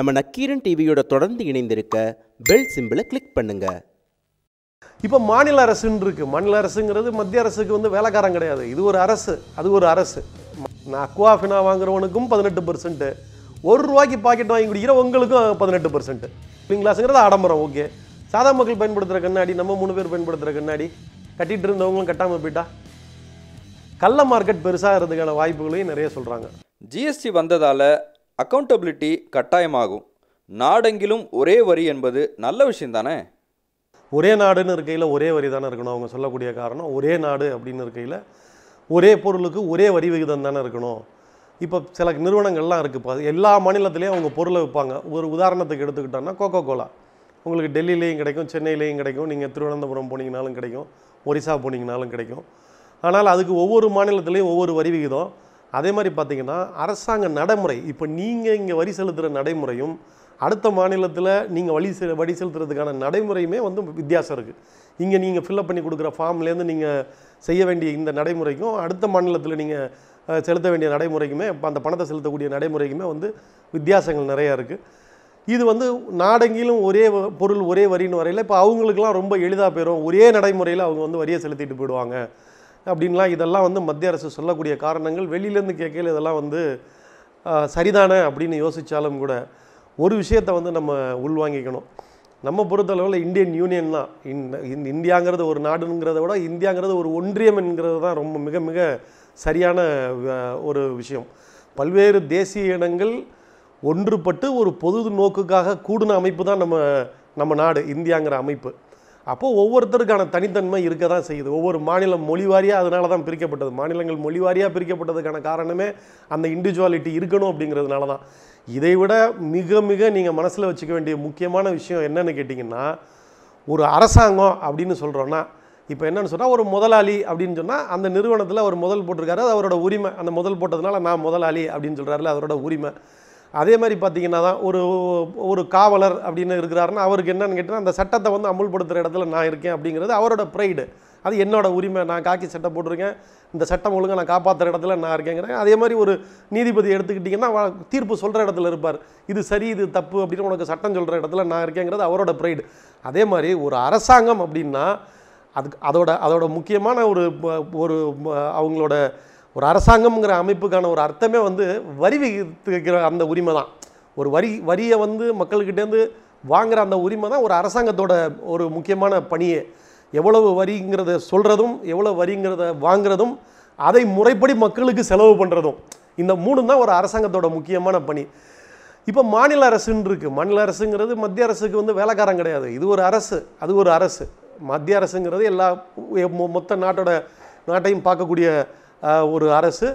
நம்ம நக்கீரன் டிவியோட தொடர்ந்து இணைந்திருக்க பெல் சிம்பிளை கிளிக் பண்ணுங்க. இப்போ மாநில அரசுன்னு இருக்கு. மாநில அரசுங்கிறது மத்திய அரசுக்கு வந்து வேலைக்காரன் கிடையாது. இது ஒரு அரசு. அது ஒரு அரசு. நான் அக்வாஃபினா வாங்குறவனுக்கும் பதினெட்டு பர்சன்ட் ஒரு ரூபாய்க்கு பாக்கெட் வாங்கி குடிக்கிற உங்களுக்கும் பதினெட்டு பர்சன்ட் கிளாஸுங்கிறது ஆடம்பரம். ஓகே சாதா மக்கள் பயன்படுத்துகிற கண்ணாடி நம்ம மூணு பேர் பயன்படுத்துகிற கண்ணாடி. கட்டிட்டு இருந்தவங்களும் கட்டாமல் போயிட்டா? கள்ள மார்க்கெட் பெருசாக இருக்கிறதுக்கான வாய்ப்புகளையும் நிறைய சொல்கிறாங்க ஜிஎஸ்டி வந்ததால அக்கௌண்டபிலிட்டி கட்டாயமாகும். நாடெங்கிலும் ஒரே வரி என்பது நல்ல விஷயம் தானே? ஒரே நாடுன்னு இருக்கையில் ஒரே வரி தானே இருக்கணும். அவங்க சொல்லக்கூடிய காரணம் ஒரே நாடு அப்படின்னு இருக்கையில் ஒரே பொருளுக்கு ஒரே வரி விகிதம் தானே இருக்கணும். இப்போ சில நிறுவனங்கள்லாம் இருக்குது இப்போ எல்லா மாநிலத்திலையும் அவங்க பொருளை விற்பாங்க. ஒரு உதாரணத்துக்கு எடுத்துக்கிட்டோன்னா கோகோ கோலா உங்களுக்கு டெல்லியிலையும் கிடைக்கும் சென்னையிலையும் கிடைக்கும் நீங்கள் திருவனந்தபுரம் போனீங்கனாலும் கிடைக்கும் ஒரிசா போனீங்கனாலும் கிடைக்கும். ஆனால் அதுக்கு ஒவ்வொரு மாநிலத்திலையும் ஒவ்வொரு வரி விகிதம். அதே மாதிரி பார்த்திங்கன்னா அரசாங்க நடைமுறை இப்போ நீங்கள் இங்கே வரி செலுத்துகிற நடைமுறையும் அடுத்த மாநிலத்தில் நீங்கள் வழி செ வரி செலுத்துறதுக்கான நடைமுறையுமே வந்து வித்தியாசம் இருக்குது இங்கே நீங்கள் ஃபில்அப் பண்ணி கொடுக்குற ஃபார்ம்லேருந்து நீங்கள் செய்ய வேண்டிய இந்த நடைமுறைக்கும் அடுத்த மாநிலத்தில் நீங்கள் செலுத்த வேண்டிய நடைமுறைக்குமே இப்போ அந்த பணத்தை செலுத்தக்கூடிய நடைமுறைக்குமே வந்து வித்தியாசங்கள் நிறையா இருக்குது இது வந்து நாடெங்கிலும் ஒரே வ- பொருள் ஒரே வரின்னு வரையில் இப்போ அவங்களுக்குலாம் ரொம்ப எளிதாக போயிடும் ஒரே நடைமுறையில் அவங்க வந்து வரியை செலுத்திட்டு போயிடுவாங்க. அப்படின்லாம் இதெல்லாம் வந்து மத்திய அரசு சொல்லக்கூடிய காரணங்கள். வெளியிலேருந்து கேட்கையில் இதெல்லாம் வந்து சரிதானே அப்படின்னு யோசித்தாலும் கூட ஒரு விஷயத்தை வந்து நம்ம உள்வாங்கிக்கணும். நம்ம பொறுத்தளவில் இந்தியன் யூனியன் தான். இந்த இந்தியாங்கிறது ஒரு நாடுங்கிறத விட இந்தியாங்கிறது ஒரு ஒன்றியம் என்கிறது தான் ரொம்ப மிக மிக சரியான ஒரு விஷயம். பல்வேறு தேசிய இனங்கள் ஒன்றுபட்டு ஒரு பொது நோக்குக்காக கூடின அமைப்பு தான் நம்ம நம்ம நாடு இந்தியாங்கிற அமைப்பு. அப்போது ஒவ்வொருத்தருக்கான தனித்தன்மை இருக்க தான் செய்யுது. ஒவ்வொரு மாநிலம் மொழி வாரியாக அதனால தான் பிரிக்கப்பட்டது. மாநிலங்கள் மொழி வாரியாக பிரிக்கப்பட்டதுக்கான காரணமே அந்த இண்டிவிஜுவாலிட்டி இருக்கணும் அப்படிங்கிறதுனால தான் இதை விட மிக மிக நீங்கள் மனசில் வச்சுக்க வேண்டிய முக்கியமான விஷயம் என்னென்னு கேட்டிங்கன்னா ஒரு அரசாங்கம் அப்படின்னு சொல்கிறோன்னா இப்போ என்னன்னு சொன்னால் ஒரு முதலாளி அப்படின்னு சொன்னால் அந்த நிறுவனத்தில் அவர் முதல் போட்டிருக்காரு அது அவரோட உரிமை. அந்த முதல் போட்டதுனால நான் முதலாளி அப்படின்னு சொல்கிறாருல அவரோட உரிமை. அதே மாதிரி பார்த்தீங்கன்னா தான் ஒரு ஒரு காவலர் அப்படின்னு இருக்கிறாருன்னா அவருக்கு என்னன்னு கேட்டால் அந்த சட்டத்தை வந்து அமுல்படுத்துகிற இடத்துல நான் இருக்கேன் அப்படிங்கிறது அவரோட ப்ரைடு அது என்னோட உரிமை. நான் காக்கி சட்டை போட்டிருக்கேன். இந்த சட்டம் ஒழுங்காக நான் காப்பாற்றுற இடத்துல நான் இருக்கேங்கிறேன். அதே மாதிரி ஒரு நீதிபதி எடுத்துக்கிட்டிங்கன்னா தீர்ப்பு சொல்கிற இடத்துல இருப்பார். இது சரி இது தப்பு அப்படின்னு உனக்கு சட்டம் சொல்கிற இடத்துல நான் இருக்கேங்கிறது அவரோட ப்ரைடு அதே மாதிரி ஒரு அரசாங்கம் அப்படின்னா அதுக்கு அதோட அதோட முக்கியமான ஒரு ஒரு அவங்களோட ஒரு அரசாங்கம்ங்கிற அமைப்புக்கான ஒரு அர்த்தமே வந்து வரி விகித்துக்கிற அந்த உரிமை தான். ஒரு வரி வரியை வந்து மக்கள்கிட்டேருந்து வாங்குகிற அந்த உரிமை தான் ஒரு அரசாங்கத்தோட ஒரு முக்கியமான பணியே. எவ்வளவு வரிங்கிறத சொல்கிறதும் எவ்வளோ வரிங்கிறத வாங்குறதும் அதை முறைப்படி மக்களுக்கு செலவு பண்ணுறதும் இந்த மூணு தான் ஒரு அரசாங்கத்தோட முக்கியமான பணி. இப்போ மாநில அரசுன்னு இருக்குது மாநில அரசுங்கிறது மத்திய அரசுக்கு வந்து வேலைக்காரன் கிடையாது. இது ஒரு அரசு அது ஒரு அரசு. மத்திய அரசுங்கிறது எல்லா மொத்த நாட்டோட நாட்டையும் பார்க்கக்கூடிய ஒரு அரசு.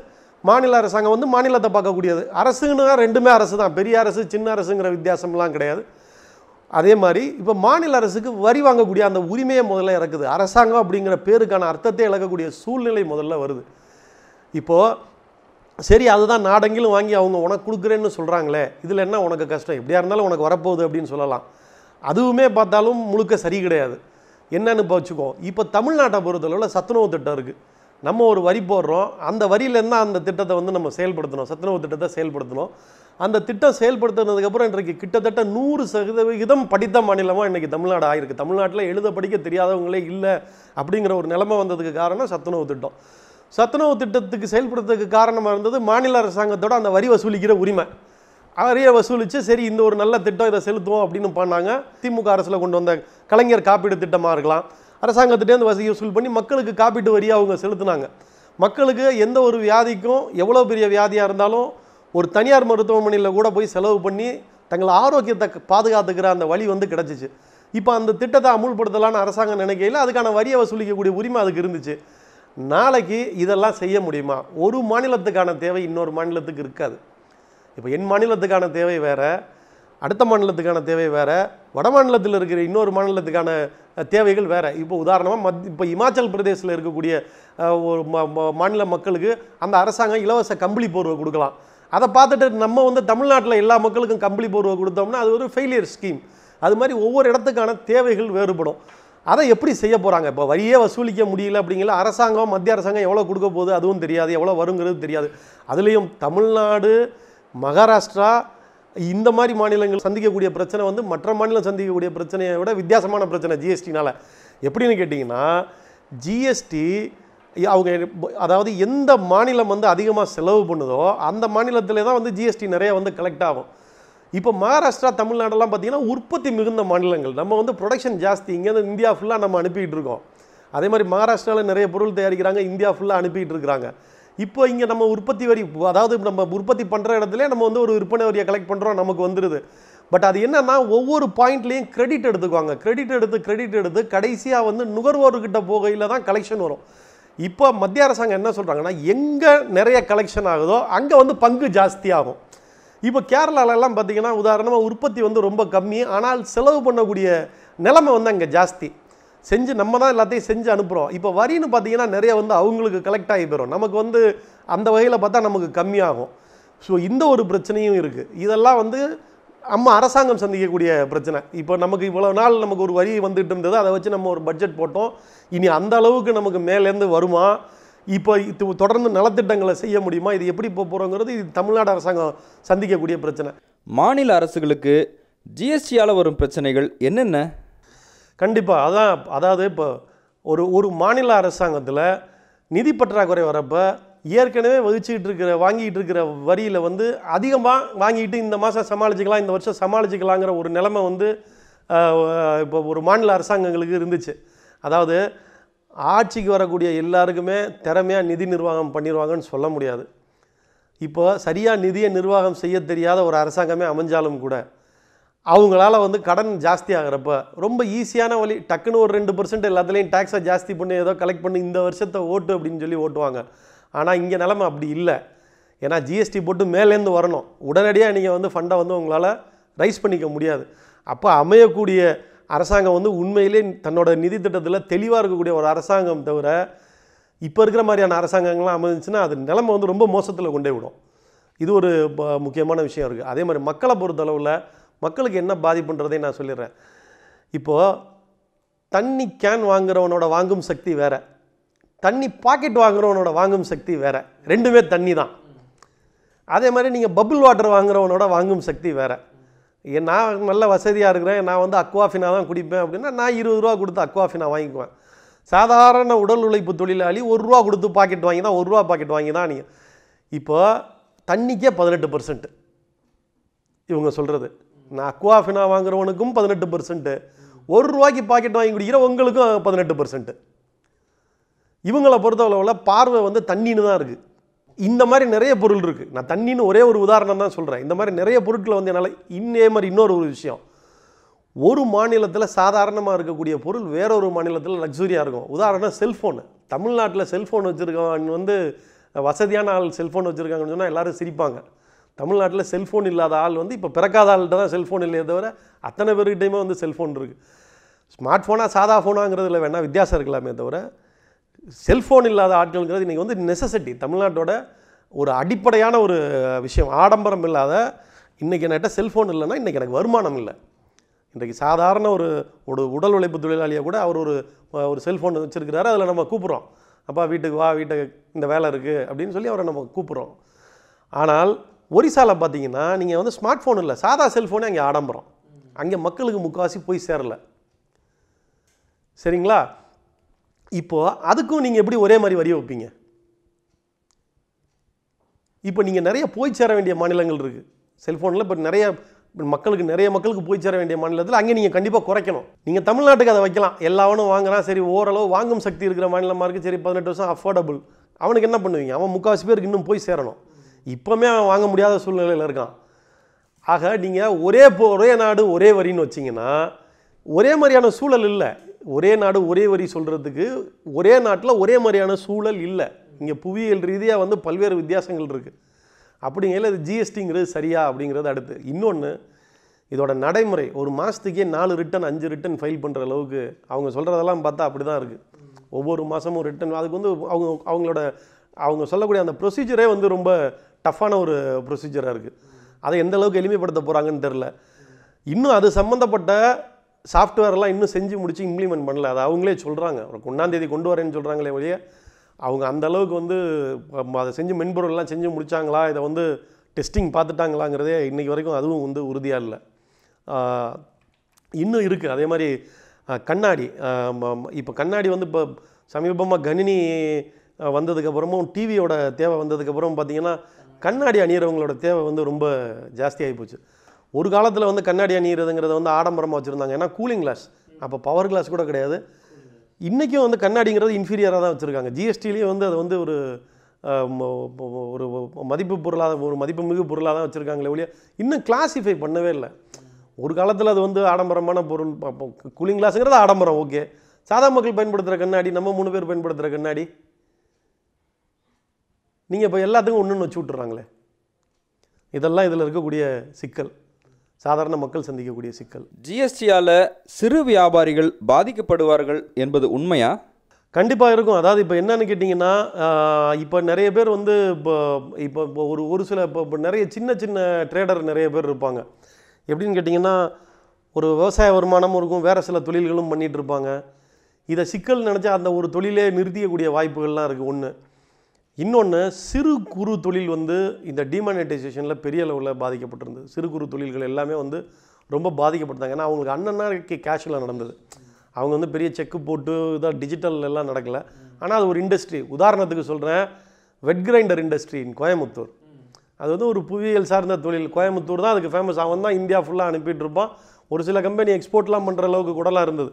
மாநில அரசாங்கம் வந்து மாநிலத்தை பார்க்கக்கூடியது. அரசுன்னா ரெண்டுமே அரசு தான். பெரிய அரசு சின்ன அரசுங்கிற வித்தியாசம்லாம் கிடையாது. அதே மாதிரி இப்போ மாநில அரசுக்கு வரி வாங்கக்கூடிய அந்த உரிமையை முதல்ல இறக்குது. அரசாங்கம் அப்படிங்கிற பேருக்கான அர்த்தத்தை இழக்கக்கூடிய சூழ்நிலை முதல்ல வருது. இப்போது சரி அதுதான் நாடெங்கிலும் வாங்கி அவங்க உனக்கு கொடுக்குறேன்னு சொல்கிறாங்களே இதில் என்ன உனக்கு கஷ்டம்? எப்படியா இருந்தாலும் உனக்கு வரப்போகுது அப்படின்னு சொல்லலாம். அதுவுமே பார்த்தாலும் முழுக்க சரி கிடையாது. என்னன்னு இப்போ வச்சுக்கோ. இப்போ தமிழ்நாட்டை பொறுத்தளவில் சத்துணவு திட்டம் இருக்குது நம்ம ஒரு வரி போடுறோம் அந்த வரியிலேருந்து அந்த திட்டத்தை வந்து நம்ம செயல்படுத்தணும். சத்துணவு திட்டத்தை செயல்படுத்தணும். அந்த திட்டம் செயல்படுத்தினதுக்கப்புறம் இன்றைக்கு கிட்டத்தட்ட நூறு சதவிகிதம் படித்த மாநிலமாக இன்றைக்கி தமிழ்நாடு ஆகிருக்கு தமிழ்நாட்டில் எழுத படிக்க தெரியாதவங்களே இல்லை அப்படிங்கிற ஒரு நிலைமை வந்ததுக்கு காரணம் சத்துணவு திட்டம். சத்துணவு திட்டத்துக்கு செயல்படுத்துறதுக்கு காரணமாக இருந்தது மாநில அரசாங்கத்தோட அந்த வரி வசூலிக்கிற உரிமை. வரியை வசூலித்து சரி இந்த ஒரு நல்ல திட்டம் இதை செலுத்துவோம் அப்படின்னு பண்ணாங்க. திமுக அரசில் கொண்டு வந்த கலைஞர் காப்பீடு திட்டமாக இருக்கலாம். அரசாங்கத்திட்டேருந்து வசதி வசூல் பண்ணி மக்களுக்கு காப்பீட்டு வரியை அவங்க செலுத்துனாங்க. மக்களுக்கு எந்த ஒரு வியாதிக்கும் எவ்வளோ பெரிய வியாதியாக இருந்தாலும் ஒரு தனியார் மருத்துவமனையில் கூட போய் செலவு பண்ணி தங்களை ஆரோக்கியத்தை பாதுகாத்துக்கிற அந்த வழி வந்து கிடச்சிச்சு. இப்போ அந்த திட்டத்தை அமுல்படுத்தலான்னு அரசாங்கம் நினைக்கையில் அதுக்கான வரியை வசூலிக்கக்கூடிய உரிமை அதுக்கு இருந்துச்சு. நாளைக்கு இதெல்லாம் செய்ய முடியுமா? ஒரு மாநிலத்துக்கான தேவை இன்னொரு மாநிலத்துக்கு இருக்காது. இப்போ என் மாநிலத்துக்கான தேவை வேறு அடுத்த மாநிலத்துக்கான தேவை வேறு வட மாநிலத்தில் இருக்கிற இன்னொரு மாநிலத்துக்கான தேவைகள் வேறு. இப்போ உதாரணமாக மத் இப்போ இமாச்சல் பிரதேசில் இருக்கக்கூடிய ஒரு ம- மாநில மக்களுக்கு அந்த அரசாங்கம் இலவச கம்பளி போர்வை கொடுக்கலாம். அதை பார்த்துட்டு நம்ம வந்து தமிழ்நாட்டில் எல்லா மக்களுக்கும் கம்பளி போர்வை கொடுத்தோம்னா அது ஒரு ஃபெயிலியர் ஸ்கீம் அது மாதிரி ஒவ்வொரு இடத்துக்கான தேவைகள் வேறுபடும். அதை எப்படி செய்ய போகிறாங்க இப்போ வரியே வசூலிக்க முடியல அப்படிங்கிற அரசாங்கம் மத்திய அரசாங்கம் எவ்வளோ கொடுக்க போகுது அதுவும் தெரியாது எவ்வளோ வருங்கிறது தெரியாது. அதுலேயும் தமிழ்நாடு மகாராஷ்டிரா இந்த மாதிரி மாநிலங்கள் சந்திக்கக்கூடிய பிரச்சனை வந்து மற்ற மாநிலம் சந்திக்கக்கூடிய பிரச்சனையை விட வித்தியாசமான பிரச்சனை ஜிஎஸ்டினால் எப்படின்னு கேட்டிங்கன்னா ஜிஎஸ்டி அவங்க அதாவது எந்த மாநிலம் வந்து அதிகமாக செலவு பண்ணுதோ அந்த மாநிலத்திலே தான் வந்து ஜிஎஸ்டி நிறைய வந்து கலெக்ட் ஆகும். இப்போ மகாராஷ்டிரா தமிழ்நாடெல்லாம் பார்த்தீங்கன்னா உற்பத்தி மிகுந்த மாநிலங்கள். நம்ம வந்து ப்ரொடக்ஷன் ஜாஸ்தி. இங்கேருந்து இந்தியா ஃபுல்லாக நம்ம அனுப்பிக்கிட்டு இருக்கோம். அதே மாதிரி மகாராஷ்டிராவில் நிறைய பொருள் தயாரிக்கிறாங்க. இந்தியா ஃபுல்லாக அனுப்பிக்கிட்டு இருக்கிறாங்க. இப்போ இங்கே நம்ம உற்பத்தி வரி அதாவது நம்ம உற்பத்தி பண்ணுற இடத்துல நம்ம வந்து ஒரு விற்பனை வரியை கலெக்ட் பண்ணுறோம் நமக்கு வந்துடுது பட் அது என்னன்னா ஒவ்வொரு பாயிண்ட்லேயும் கிரெடிட் எடுத்துக்குவாங்க. கிரெடிட் எடுத்து கிரெடிட் எடுத்து கடைசியாக வந்து நுகர்வோர்கிட்ட போகையில் தான் கலெக்ஷன் வரும். இப்போ மத்திய அரசாங்கம் என்ன சொல்கிறாங்கன்னா எங்கே நிறைய கலெக்ஷன் ஆகுதோ அங்கே வந்து பங்கு ஜாஸ்தி ஆகும் இப்போ கேரளாலெல்லாம் பார்த்தீங்கன்னா உதாரணமாக உற்பத்தி வந்து ரொம்ப கம்மி ஆனால் செலவு பண்ணக்கூடிய நிலைமை வந்து அங்கே ஜாஸ்தி. செஞ்சு நம்ம தான் எல்லாத்தையும் செஞ்சு அனுப்புகிறோம் இப்போ வரின்னு பார்த்தீங்கன்னா நிறைய வந்து அவங்களுக்கு கலெக்ட் ஆகி போயிடும் நமக்கு வந்து அந்த வகையில் பார்த்தா நமக்கு கம்மியாகும். ஸோ இந்த ஒரு பிரச்சனையும் இருக்குது இதெல்லாம் வந்து நம்ம அரசாங்கம் சந்திக்கக்கூடிய பிரச்சனை. இப்போ நமக்கு இவ்வளோ நாள் நமக்கு ஒரு வரி வந்துட்டு இருந்தது. அதை வச்சு நம்ம ஒரு பட்ஜெட் போட்டோம். இனி அந்த அளவுக்கு நமக்கு மேலேருந்து வருமா? இப்போ இது தொடர்ந்து நலத்திட்டங்களை செய்ய முடியுமா? இது எப்படி போக போகிறோங்கிறது இது தமிழ்நாடு அரசாங்கம் சந்திக்கக்கூடிய பிரச்சனை. மாநில அரசுகளுக்கு ஜிஎஸ்டியால் வரும் பிரச்சனைகள் என்னென்ன? கண்டிப்பாக அதான் அதாவது இப்போ ஒரு ஒரு மாநில அரசாங்கத்தில் நிதி பற்றாக்குறை வரப்போ ஏற்கனவே வகிச்சுக்கிட்டு இருக்கிற வாங்கிட்டு இருக்கிற வரியில் வந்து அதிகமாக வாங்கிட்டு இந்த மாதம் சமாளிச்சுக்கலாம் இந்த வருஷம் சமாளிச்சுக்கலாங்கிற ஒரு நிலைமை வந்து இப்போ ஒரு மாநில அரசாங்கங்களுக்கு இருந்துச்சு. அதாவது ஆட்சிக்கு வரக்கூடிய எல்லாருக்குமே திறமையாக நிதி நிர்வாகம் பண்ணிடுவாங்கன்னு சொல்ல முடியாது. இப்போ சரியாக நிதியை நிர்வாகம் செய்ய தெரியாத ஒரு அரசாங்கமே அமைஞ்சாலும் கூட அவங்களால வந்து கடன் ஜாஸ்தி ஆகிறப்ப ரொம்ப ஈஸியான வழி டக்குன்னு ஒரு ரெண்டு பர்சன்ட் எல்லாத்துலேயும் டேக்ஸை ஜாஸ்தி பண்ணி ஏதோ கலெக்ட் பண்ணி இந்த வருஷத்தை ஓட்டு அப்படின்னு சொல்லி ஓட்டுவாங்க. ஆனால் இங்கே நிலமை அப்படி இல்லை. ஏன்னா ஜிஎஸ்டி போட்டு மேலேருந்து வரணும். உடனடியாக நீங்கள் வந்து ஃபண்டை வந்து உங்களால் ரைஸ் பண்ணிக்க முடியாது. அப்போ அமையக்கூடிய அரசாங்கம் வந்து உண்மையிலே தன்னோட நிதி திட்டத்தில் தெளிவாக இருக்கக்கூடிய ஒரு அரசாங்கம் தவிர இப்போ இருக்கிற மாதிரியான அரசாங்கங்கள்லாம் அமைஞ்சுன்னா அது நிலைமை வந்து ரொம்ப மோசத்தில் கொண்டே விடும். இது ஒரு ப- முக்கியமான விஷயம் இருக்குது அதே மாதிரி மக்களை பொறுத்தளவில் மக்களுக்கு என்ன பாதிப்புன்றதை நான் சொல்லிடுறேன். இப்போது தண்ணி கேன் வாங்குறவனோட வாங்கும் சக்தி வேறு. தண்ணி பாக்கெட் வாங்குறவனோட வாங்கும் சக்தி வேறு. ரெண்டுமே தண்ணி தான். அதே மாதிரி நீங்கள் பபிள் வாட்டர் வாங்குறவனோட வாங்கும் சக்தி வேறு. நான் நல்ல வசதியாக இருக்கிறேன். நான் வந்து அக்வாஃபினா தான் குடிப்பேன் அப்படின்னா நான் இருபது ரூபா கொடுத்து அக்வாஃபினா வாங்கிக்குவேன். சாதாரண உடல் உழைப்பு தொழிலாளி ஒரு ரூபா கொடுத்து பாக்கெட் வாங்கி தான் ஒரு ரூபா பாக்கெட் வாங்கி தான் நீங்கள் இப்போ தண்ணிக்கே பதினெட்டு பர்சன்ட் இவங்க சொல்கிறது நான் அக்வாஃபினா வாங்குறவனுக்கும் பதினெட்டு பர்சன்ட்டு ஒரு ரூபாய்க்கு பாக்கெட் வாங்கி குடிக்கிற உங்களுக்கும் பதினெட்டு பர்சன்ட்டு இவங்களை பொறுத்தளவில் பார்வை வந்து தண்ணின்னு தான் இருக்குது இந்த மாதிரி நிறைய பொருள் இருக்குது நான் தண்ணின்னு ஒரே ஒரு உதாரணம் தான் சொல்கிறேன் இந்த மாதிரி நிறைய பொருட்களை வந்து என்னால் இன்னே மாதிரி இன்னொரு ஒரு விஷயம். ஒரு மாநிலத்தில் சாதாரணமாக இருக்கக்கூடிய பொருள் வேற ஒரு மாநிலத்தில் லக்ஸுரியாக இருக்கும். உதாரணம் செல்ஃபோனு தமிழ்நாட்டில் செல்ஃபோன் வச்சுருக்கவன் வந்து வசதியான ஆள் செல்ஃபோன் வச்சுருக்காங்கன்னு சொன்னால் எல்லோரும் சிரிப்பாங்க. தமிழ்நாட்டில் செல்ஃபோன் இல்லாத ஆள் வந்து இப்போ பிறக்காத ஆள்கிட்ட தான் செல்ஃபோன் இல்லையே தவிர அத்தனை பேர்கிட்டையுமே வந்து செல்ஃபோன் இருக்குது ஸ்மார்ட் ஃபோனாக சாதா ஃபோனாங்கிறதுல வேணால் வித்தியாசம் இருக்கலாமே தவிர செல்ஃபோன் இல்லாத ஆட்கள்ங்கிறது இன்றைக்கி வந்து நெசசிட்டி தமிழ்நாட்டோட ஒரு அடிப்படையான ஒரு விஷயம். ஆடம்பரம் இல்லாத இன்றைக்கி என்கிட்ட செல்ஃபோன் இல்லைன்னா இன்றைக்கி எனக்கு வருமானம் இல்லை. இன்றைக்கு சாதாரண ஒரு ஒரு உடல் உழைப்பு தொழிலாளியை கூட அவர் ஒரு ஒரு செல்ஃபோன் வச்சுருக்கிறாரு அதில் நம்ம கூப்பிட்றோம். அப்பா வீட்டுக்கு வா வீட்டுக்கு இந்த வேலை இருக்குது அப்படின்னு சொல்லி அவரை நம்ம கூப்பிட்றோம். ஆனால் ஒரிசாவில் பார்த்தீங்கன்னா நீங்கள் வந்து ஸ்மார்ட் ஃபோன் இல்லை சாதா செல்ஃபோனே அங்கே ஆடம்பரம். அங்கே மக்களுக்கு முக்கால்வாசி போய் சேரல. சரிங்களா? இப்போது அதுக்கும் நீங்கள் எப்படி ஒரே மாதிரி வரி வைப்பீங்க இப்போ நீங்கள் நிறைய போய் சேர வேண்டிய மாநிலங்கள் இருக்குது செல்ஃபோனில் இப்போ நிறைய மக்களுக்கு நிறைய மக்களுக்கு போய் சேர வேண்டிய மாநிலத்தில் அங்கே நீங்கள் கண்டிப்பாக குறைக்கணும். நீங்கள் தமிழ்நாட்டுக்கு அதை வைக்கலாம். எல்லாவனும் வாங்குறான் சரி ஓரளவு வாங்கும் சக்தி இருக்கிற மாநிலமாக இருக்குது சரி பதினெட்டு வருஷம் அஃபோர்டபுள் அவனுக்கு என்ன பண்ணுவீங்க? அவன் முக்கால்வாசி பேருக்கு இன்னும் போய் சேரணும். இப்போவுமே அவன் வாங்க முடியாத சூழ்நிலையில் இருக்கான். ஆக நீங்கள் ஒரே போ ஒரே நாடு ஒரே வரின்னு வச்சிங்கன்னா ஒரே மாதிரியான சூழல் இல்லை. ஒரே நாடு ஒரே வரி சொல்கிறதுக்கு ஒரே நாட்டில் ஒரே மாதிரியான சூழல் இல்லை. இங்கே புவியியல் ரீதியாக வந்து பல்வேறு வித்தியாசங்கள் இருக்குது அப்படிங்கையில் அது ஜிஎஸ்டிங்கிறது சரியா அப்படிங்கிறது அடுத்து. இன்னொன்று இதோட நடைமுறை ஒரு மாதத்துக்கே நாலு ரிட்டன் அஞ்சு ரிட்டன் ஃபைல் பண்ணுற அளவுக்கு அவங்க சொல்கிறதெல்லாம் பார்த்தா அப்படி தான் இருக்குது ஒவ்வொரு மாதமும் ரிட்டன் அதுக்கு வந்து அவங்க அவங்களோட அவங்க சொல்லக்கூடிய அந்த ப்ரொசீஜரே வந்து ரொம்ப டஃப்பான ஒரு ப்ரொசீஜராக இருக்குது அதை எந்த அளவுக்கு எளிமைப்படுத்த போகிறாங்கன்னு தெரில இன்னும் அது சம்மந்தப்பட்ட சாஃப்ட்வேர்லாம் இன்னும் செஞ்சு முடித்து இம்ப்ளிமெண்ட் பண்ணல. அது அவங்களே சொல்கிறாங்க ஒரு ஒன்றாந்தேதி கொண்டு வரேன்னு சொல்கிறாங்களே ஒழிய அவங்க அந்த அளவுக்கு வந்து அதை செஞ்சு மென்பொருள்லாம் செஞ்சு முடித்தாங்களா இதை வந்து டெஸ்டிங் பார்த்துட்டாங்களாங்கிறதே இன்றைக்கி வரைக்கும் அதுவும் வந்து உறுதியாக இல்லை. இன்னும் இருக்குது அதே மாதிரி கண்ணாடி. இப்போ கண்ணாடி வந்து இப்போ சமீபமாக கணினி வந்ததுக்கப்புறமும் டிவியோட தேவை வந்ததுக்கப்புறம் பார்த்திங்கன்னா கண்ணாடி அணியிறவங்களோட தேவை வந்து ரொம்ப ஜாஸ்தியாகி போச்சு. ஒரு காலத்தில் வந்து கண்ணாடி அணியிறதுங்கிறத வந்து ஆடம்பரமாக வச்சுருந்தாங்க. ஏன்னா கூலிங் கிளாஸ் அப்போ பவர் கிளாஸ் கூட கிடையாது. இன்றைக்கும் வந்து கண்ணாடிங்கிறது இன்ஃபீரியராக தான் வச்சுருக்காங்க. ஜிஎஸ்டிலேயே வந்து அது வந்து ஒரு ஒரு மதிப்பு பொருளாக ஒரு மதிப்பு மிகு பொருளாக தான் வச்சுருக்காங்களே ஒழிய இன்னும் கிளாஸிஃபை பண்ணவே இல்லை. ஒரு காலத்தில் அது வந்து ஆடம்பரமான பொருள் கூலிங் கிளாஸுங்கிறது ஆடம்பரம் ஓகே சாதா மக்கள் பயன்படுத்துகிற கண்ணாடி நம்ம மூணு பேர் பயன்படுத்துகிற கண்ணாடி நீங்கள் இப்போ எல்லாத்துக்கும் ஒன்றுன்னு வச்சு விட்டுறாங்களே. இதெல்லாம் இதில் இருக்கக்கூடிய சிக்கல். சாதாரண மக்கள் சந்திக்கக்கூடிய சிக்கல். ஜிஎஸ்டியால் சிறு வியாபாரிகள் பாதிக்கப்படுவார்கள் என்பது உண்மையா? கண்டிப்பாக இருக்கும். அதாவது இப்போ என்னன்னு கேட்டிங்கன்னா இப்போ நிறைய பேர் வந்து இப்போ இப்போ இப்போ ஒரு ஒரு சில இப்போ இப்போ நிறைய சின்ன சின்ன ட்ரேடர் நிறைய பேர் இருப்பாங்க. எப்படின்னு கேட்டிங்கன்னா ஒரு விவசாய வருமானமும் இருக்கும். வேறு சில தொழில்களும் பண்ணிகிட்டு இருப்பாங்க. இதை சிக்கல் நினச்சா அந்த ஒரு தொழிலே நிறுத்திக்கக்கூடிய வாய்ப்புகள்லாம் இருக்குது ஒன்று இன்னொன்று சிறு குறு தொழில் வந்து இந்த டிமானிட்டைசேஷனில் பெரிய அளவில் பாதிக்கப்பட்டிருந்தது. சிறு குறு தொழில்கள் எல்லாமே வந்து ரொம்ப பாதிக்கப்பட்டாங்க ஏன்னா அவங்களுக்கு அண்ணன்னா கேஷில் நடந்தது. அவங்க வந்து பெரிய செக்கு போட்டு இதாக டிஜிட்டல் எல்லாம் நடக்கல. ஆனால் அது ஒரு இண்டஸ்ட்ரி உதாரணத்துக்கு சொல்கிறேன் wet grinder industry in Coimbatore. அது வந்து ஒரு புவியியல் சார்ந்த தொழில். கோயம்புத்தூர் தான் அதுக்கு ஃபேமஸ் அவன் தான் இந்தியா ஃபுல்லாக அனுப்பிட்டு இருப்பான். ஒரு சில கம்பெனி எக்ஸ்போர்ட்லாம் பண்ணுற அளவுக்கு கூடலாம் இருந்தது.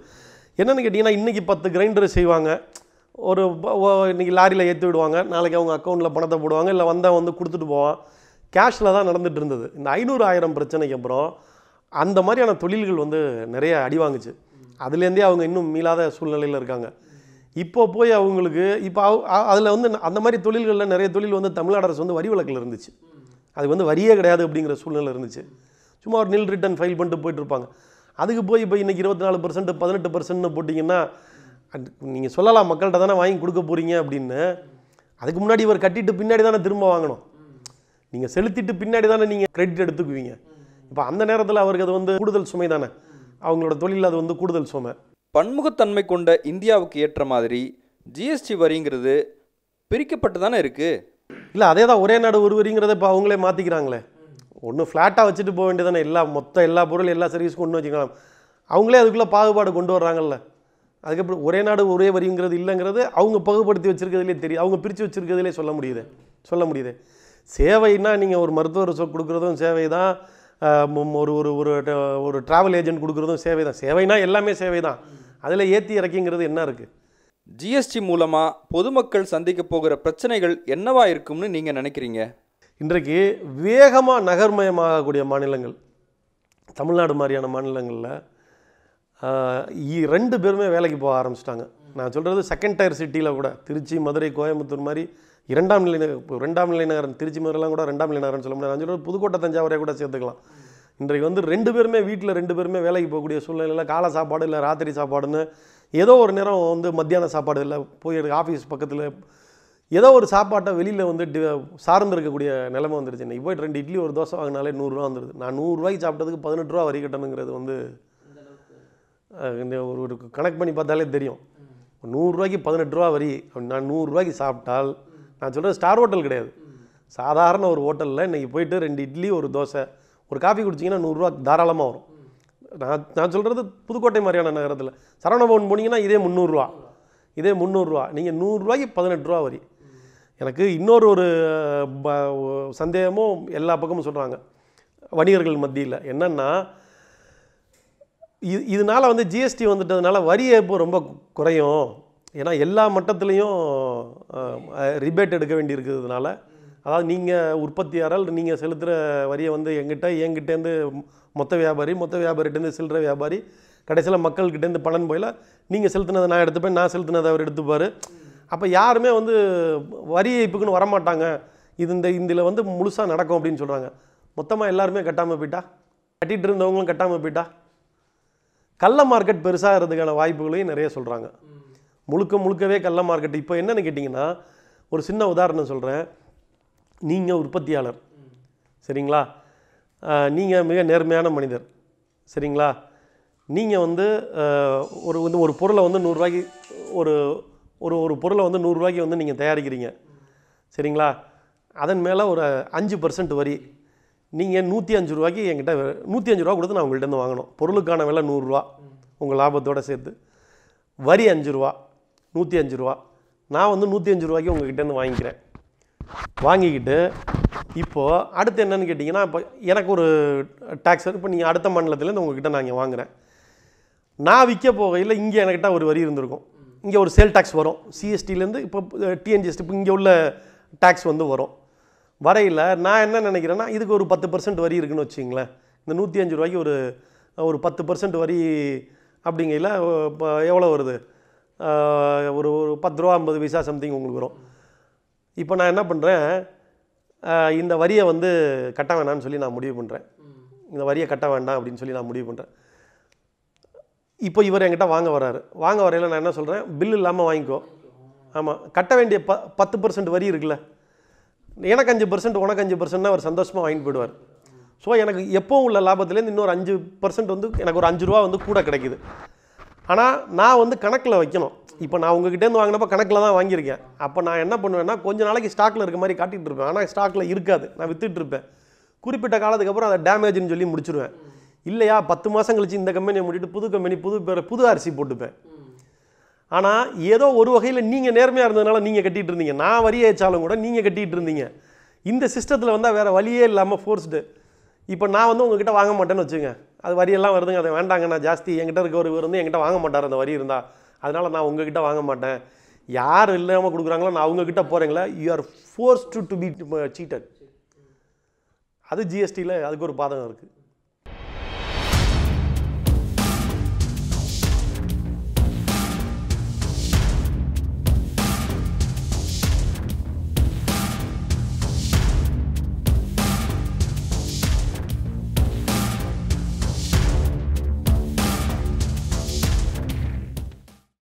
என்னென்னு கேட்டிங்கன்னா இன்றைக்கி பத்து கிரைண்டர் செய்வாங்க. ஒரு இன்றைக்கி இன்னைக்கு லாரியில் ஏற்றி விடுவாங்க. நாளைக்கு அவங்க அக்கௌண்ட்டில் பணத்தை போடுவாங்க. இல்லை வந்தால் வந்து கொடுத்துட்டு போவான். கேஷில் தான் நடந்துகிட்டு இருந்தது. இந்த ஐநூறு ஆயிரம் பிரச்சனைக்கு அப்புறம் அந்த மாதிரியான தொழில்கள் வந்து நிறைய அடி வாங்குச்சு. அதுலேருந்தே அவங்க இன்னும் மீளாத சூழ்நிலையில் இருக்காங்க. இப்போ போய் அவங்களுக்கு இப்போ அதில் வந்து அந்த மாதிரி தொழில்களில் நிறைய தொழில் வந்து தமிழ்நாடு அரசு வந்து வரி விலக்கில் இருந்துச்சு. அது வந்து வரியே கிடையாது அப்படிங்கிற சூழ்நிலை இருந்துச்சு. சும்மா ஒரு நில் ரிட்டர்ன் ஃபைல் பண்ணிட்டு போயிட்டு இருப்பாங்க. அதுக்கு போய் இப்போ இன்றைக்கி இருபத்தி நாலு பர்சன்ட் பதினெட்டு பர்சன்ட்னு போட்டிங்கன்னா நீங்கள் சொல்லலாம் மக்கள்கிட்ட தானே வாங்கி கொடுக்க போகிறீங்க அப்படின்னு. அதுக்கு முன்னாடி இவர் கட்டிட்டு பின்னாடி தானே திரும்ப வாங்கணும். நீங்கள் செலுத்திட்டு பின்னாடி தானே நீங்கள் கிரெடிட் எடுத்துக்குவீங்க. இப்போ அந்த நேரத்தில் அவருக்கு அது வந்து கூடுதல் சுமை தானே. அவங்களோட தொழில் அது வந்து கூடுதல் சுமை. பன்முகத்தன்மை கொண்ட இந்தியாவுக்கு ஏற்ற மாதிரி ஜிஎஸ்டி வரிங்கிறது பிரிக்கப்பட்டு தானே இருக்குது இல்லை அதே தான் ஒரே நாடு ஒரு வரிங்கிறத இப்போ அவங்களே மாற்றிக்கிறாங்களே ஒன்று ஃப்ளாட்டாக வச்சுட்டு போக வேண்டியதானே எல்லா மொத்த எல்லா பொருள் எல்லா சர்வீஸுக்கும் ஒன்று வச்சுக்கலாம். அவங்களே அதுக்குள்ளே பாகுபாடு கொண்டு வர்றாங்கல்ல. அதுக்கப்புறம் ஒரே நாடு ஒரே வரிங்கிறது இல்லைங்கிறது அவங்க பாகுபடுத்தி வச்சிருக்கிறதுலே தெரியும் அவங்க பிரித்து வச்சிருக்கிறதுலே சொல்ல முடியுது. சொல்ல முடியுது. சேவைன்னா நீங்கள் ஒரு மருத்துவர் சொ- கொடுக்குறதும் சேவை தான் ஒரு ஒரு ஒரு ஒரு டிராவல் ஏஜென்ட் கொடுக்குறதும் சேவை தான் சேவைனா எல்லாமே சேவை தான் அதில் ஏற்றி இறக்கிங்கிறது என்ன இருக்குது ஜிஎஸ்டி மூலமாக பொதுமக்கள் சந்திக்க போகிற பிரச்சனைகள் என்னவா இருக்கும்னு நீங்கள் நினைக்கிறீங்க? இன்றைக்கு வேகமாக நகர்மயமாகக்கூடிய மாநிலங்கள் தமிழ்நாடு மாதிரியான மாநிலங்களில் ரெண்டு பேருமே வேலைக்கு போக ஆரம்பிச்சிட்டாங்க. நான் சொல்கிறது செகண்ட் டயர் சிட்டியில் கூட. திருச்சி மதுரை கோயம்புத்தூர் மாதிரி இரண்டாம் நிலை ரெண்டாம் நிலை நகரம் திருச்சி மதுரைலாம் கூட ரெண்டாம் நிலை நகரம்னு சொல்ல முடியாது. நான் சொல்கிறது புதுக்கோட்டை தஞ்சாவூரை கூட சேர்த்துக்கலாம். இன்றைக்கு வந்து ரெண்டு பேருமே வீட்டில் ரெண்டு பேருமே வேலைக்கு போகக்கூடிய சூழ்நிலையில் காலை சாப்பாடு இல்லை ராத்திரி சாப்பாடுன்னு ஏதோ ஒரு நேரம் வந்து மத்தியான சாப்பாடு இல்லை போய் ஆஃபீஸ் பக்கத்தில் ஏதோ ஒரு சாப்பாட்டை வெளியில் வந்து டி சார்ந்து இருக்கக்கூடிய நிலைமை வந்துருச்சு. இப்போ ரெண்டு இட்லி ஒரு தோசை வாங்கினாலே நூறுரூவா வந்துடுது நான் நூறுரூவாய்க்கு சாப்பிட்டதுக்கு பதினெட்டு ரூபா வரி கட்டணுங்கிறது வந்து இந்த ஒரு ஒரு கணக்கு பண்ணி பார்த்தாலே தெரியும். நூறுரூவாய்க்கு பதினெட்டு ரூபா வரி. நான் நூறுரூவாய்க்கு சாப்பிட்டால் நான் சொல்கிறது ஸ்டார் ஹோட்டல் கிடையாது. சாதாரண ஒரு ஹோட்டலில் இன்றைக்கி போயிட்டு ரெண்டு இட்லி ஒரு தோசை ஒரு காஃபி குடிச்சிங்கன்னா நூறுரூவா தாராளமாக வரும். நான் நான் சொல்கிறது புதுக்கோட்டை மாதிரியான நகரத்தில். சரவணபவன் போனீங்கன்னா இதே முந்நூறுரூவா. இதே முந்நூறுரூவா. நீங்கள் நூறுரூவாய்க்கு பதினெட்டு ரூபா வரி. எனக்கு இன்னொரு ஒரு சந்தேகமும் எல்லா பக்கமும் சொல்கிறாங்க வணிகர்கள் மத்தியில். என்னென்னா இது இதனால் வந்து ஜிஎஸ்டி வந்துட்டதுனால வரி ஏற்பு ரொம்ப குறையும். ஏன்னா எல்லா மட்டத்துலேயும் ரிபேட் எடுக்க வேண்டியிருக்கிறதுனால. அதாவது நீங்கள் உற்பத்தியாரால் நீங்கள் செலுத்துகிற வரியை வந்து எங்கிட்ட என்கிட்டேருந்து மொத்த வியாபாரி மொத்த வியாபாரிகிட்டேருந்து சில்லற வியாபாரி கடைசியில் மக்கள்கிட்டேருந்து பலன் போயில நீங்கள் செலுத்தினதை நான் எடுத்துப்பேன் நான் செலுத்தினதை அவர் எடுத்துப்பார். அப்போ யாருமே வந்து வரி ஏய்ப்புக்குன்னு வரமாட்டாங்க. இது இந்த இதில் வந்து முழுசாக நடக்கும் அப்படின்னு சொல்கிறாங்க மொத்தமாக எல்லாருமே கட்டாமல் போயிட்டா? கட்டிகிட்டு இருந்தவங்களும் கட்டாமல் போயிட்டா? கள்ள மார்க்கெட் பெருசாக இருக்கிறதுக்கான வாய்ப்புகளையும் நிறைய சொல்கிறாங்க முழுக்க முழுக்கவே கள்ள மார்க்கெட். இப்போ என்னென்னு கேட்டிங்கன்னா ஒரு சின்ன உதாரணம் சொல்கிறேன் நீங்கள் உற்பத்தியாளர். சரிங்களா? நீங்கள் மிக நேர்மையான மனிதர். சரிங்களா? நீங்கள் வந்து ஒரு வந்து ஒரு பொருளை வந்து நூறுரூவாய்க்கு ஒரு ஒரு ஒரு பொருளை வந்து நூறுரூவாய்க்கு வந்து நீங்கள் தயாரிக்கிறீங்க. சரிங்களா? அதன் மேலே ஒரு அஞ்சு பர்சன்ட் வரி. நீங்கள் நூற்றி அஞ்சு ரூபாய்க்கு என்கிட்ட நூற்றி அஞ்சு ரூபா கொடுத்து நான் உங்கள்கிட்ட வாங்கணும். பொருளுக்கான விலை நூறுரூவா உங்கள் லாபத்தோடு சேர்த்து. வரி அஞ்சு ரூபா. நூற்றி அஞ்சு ரூபா. நான் வந்து நூற்றி அஞ்சு ரூபாய்க்கு உங்ககிட்டேருந்து வாங்கிக்கிறேன். வாங்கிக்கிட்டு இப்போது அடுத்து என்னன்னு கேட்டிங்கன்னா இப்போ எனக்கு ஒரு டேக்ஸ் இப்போ நீங்கள் அடுத்த மாநிலத்துலேருந்து உங்ககிட்ட நான் இங்கே வாங்குகிறேன் நான் விற்க போகையில் இங்கே என்கிட்ட ஒரு வரி இருந்திருக்கும். இங்கே ஒரு சேல் டேக்ஸ் வரும். சிஎஸ்டிலேருந்து இப்போ டிஎன்ஜிஎஸ்டி இப்போ இங்கே உள்ள டேக்ஸ் வந்து வரும். வரையில் நான் என்ன நினைக்கிறேன்னா இதுக்கு ஒரு பத்து பர்சன்ட் வரி இருக்குன்னு வச்சுங்களேன். இந்த நூற்றி அஞ்சு ரூபாய்க்கு ஒரு ஒரு பத்து பர்சன்ட் வரி அப்படிங்கையில் இப்போ எவ்வளோ வருது? ஒரு ஒரு பத்து ரூபா ஐம்பது பைசா சம்திங் உங்களுக்கு வரும். இப்போ நான் என்ன பண்ணுறேன் இந்த வரியை வந்து கட்ட வேணாம்னு சொல்லி நான் முடிவு பண்ணுறேன் இந்த வரியை கட்ட வேண்டாம் அப்படின்னு சொல்லி நான் முடிவு பண்ணுறேன் இப்போ இவர் என்கிட்ட வாங்க வராரு வாங்க வரையில் நான் என்ன சொல்கிறேன் பில் இல்லாமல் வாங்கிக்கோ. ஆமாம் கட்ட வேண்டிய ப பத்து பர்சன்ட் வரி இருக்குல்ல? எனக்கு அஞ்சு பர்சன்ட் உனக்கு அஞ்சு பர்சன்ட்னா அவர் சந்தோஷமாக வாங்கிட்டு போயிடுவார். ஸோ எனக்கு எப்போவும் உள்ள லாபத்துலேருந்து இன்னொரு அஞ்சு பர்சன்ட் வந்து எனக்கு ஒரு அஞ்சு ரூபா வந்து கூட கிடைக்குது. ஆனால் நான் வந்து கணக்கில் வைக்கணும். இப்போ நான் உங்ககிட்டேருந்து வாங்கினப்போ கணக்கில் தான் வாங்கியிருக்கேன். அப்போ நான் என்ன பண்ணுவேன்னா கொஞ்ச நாளைக்கு ஸ்டாக்கில் இருக்க மாதிரி காட்டிகிட்டு இருப்பேன். ஆனால் ஸ்டாக்கில் இருக்காது. நான் வித்துட்டு இருப்பேன். குறிப்பிட்ட காலத்துக்கு அப்புறம் அதை டேமேஜ்னு சொல்லி முடிச்சிருவேன். இல்லையா பத்து மாதம் கழிச்சு இந்த கம்பெனியை முடிட்டு புது கம்பெனி புது பேர் புது அரிசி போட்டுப்பேன். ஆனால் ஏதோ ஒரு வகையில் நீங்கள் நேர்மையாக இருந்ததுனால நீங்கள் கட்டிகிட்டு இருந்தீங்க. நான் வரி ஏச்சாலும் கூட நீங்கள் கட்டிகிட்டு இருந்தீங்க. இந்த சிஸ்டத்தில் வந்தால் வேறு வழியே இல்லாமல் ஃபோர்ஸ்டு இப்போ நான் வந்து உங்ககிட்ட வாங்க மாட்டேன்னு வச்சுங்க அது வரியெல்லாம் வருதுங்க. அதை வேண்டாங்க. நான் ஜாஸ்தி என்கிட்ட இருக்க ஒரு வந்து என்கிட்ட வாங்க மாட்டார் அந்த வரி இருந்தால் அதனால் நான் உங்ககிட்ட வாங்க மாட்டேன். யார் இல்லாமல் கொடுக்குறாங்களோ நான் அவங்கக்கிட்ட போகிறேங்களா you are force to to be seated அது ஜிஎஸ்டியில் அதுக்கு ஒரு பாதகம் இருக்குது